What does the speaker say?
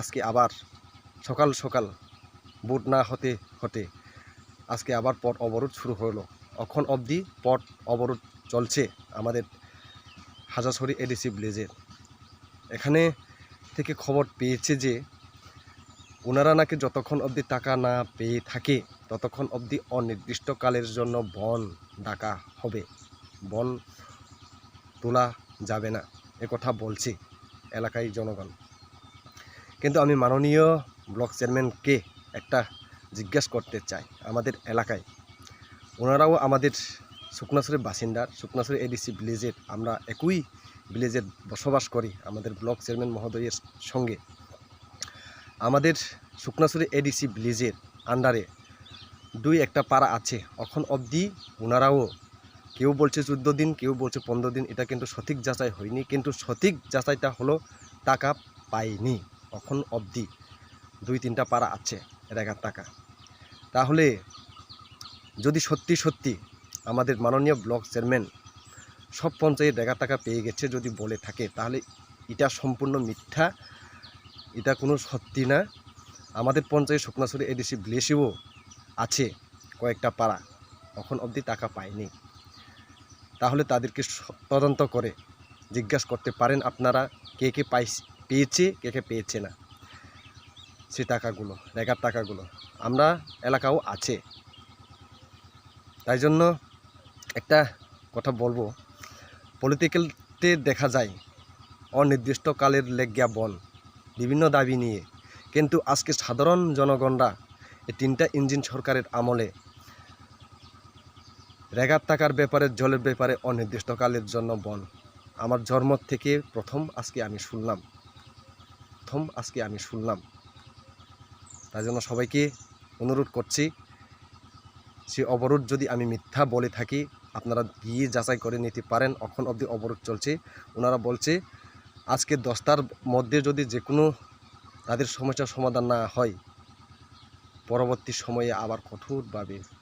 আজকে আবার, সকাল সকাল, বুট না হতে হতে আজকে আবার পথ অবরোধ শুরু হলো। এখন অবধি পথ অবরোধ চলছে আমাদের হাজারছড়ি এডিসি ভিলেজের এখানে থেকে খবর পেয়েছে যে ওনারা নাকি যতক্ষণ অবধি টাকা না পেয়ে থাকে, ততক্ষণ অবধি অনির্দিষ্টকালের জন্য বন ডাকা হবে। বন তোলা যাবে না কথা বলছে এলাকায় জনগণ। কিন্তু আমি মাননীয় ব্লক চেয়ারম্যানকে একটা জিজ্ঞেস করতে চাই আমাদের এলাকায়। ওনারাও আমাদের শুকনাছড়ির বাসিন্দার শুকনাছড়ি এডিসি ভিলেজের আমরা একই ভিলেজের বসবাস করি আমাদের ব্লক চেয়ারম্যান মহোদয়ের সঙ্গে। আমাদের শুকনাছড়ি এডিসি ভিলেজের আন্ডারে দুই একটা পাড়া আছে। এখন অবধি ওনারাও কেউ বলছে চোদ্দ দিন, কেউ বলছে পনেরো দিন, এটা কিন্তু সঠিক যাচাই হয়নি। কিন্তু সঠিক যাচাইটা হলো টাকা পাইনি। এখন অবধি দুই তিনটা পাড়া আছে রেগার টাকা। তাহলে যদি সত্যি সত্যি আমাদের মাননীয় ব্লক চেয়ারম্যান সব পঞ্চায়েত রেগার টাকা পেয়ে গেছে যদি বলে থাকে, তাহলে এটা সম্পূর্ণ মিথ্যা, এটা কোনো সত্যি না। আমাদের পঞ্চায়েত শুকনাছড়ি এডিসি ভিলেজেও আছে কয়েকটা পাড়া এখন অবধি টাকা পায়নি। তাহলে তাদেরকে তদন্ত করে জিজ্ঞাসা করতে পারেন আপনারা কে কে পাই পেয়েছে কে কে পেয়েছে না। সে টাকাগুলো, রেগার টাকাগুলো। আমরা এলাকাও আছে। তাই জন্য একটা কথা বলব পলিটিক্যালতে দেখা যায়, অনির্দিষ্টকালের লেগিয়া বন বিভিন্ন দাবি নিয়ে। কিন্তু আজকে সাধারণ জনগণরা এই তিনটা ইঞ্জিন সরকারের আমলে রেগার টাকার ব্যাপারে, জলের ব্যাপারে অনির্দিষ্টকালের জন্য বন আমার জন্ম থেকে প্রথম আজকে আমি শুনলাম। প্রথম আজকে আমি শুনলাম। তাই জন্য সবাইকে অনুরোধ করছি, সে অবরোধ যদি আমি মিথ্যা বলে থাকি, আপনারা গিয়ে যাচাই করে নিতে পারেন, এখন অবধি অবরোধ চলছে। ওনারা বলছে, আজকে দশটার মধ্যে যদি যে কোনো তাদের সমস্যার সমাধান না হয়, পরবর্তী সময়ে আবার কঠোরভাবে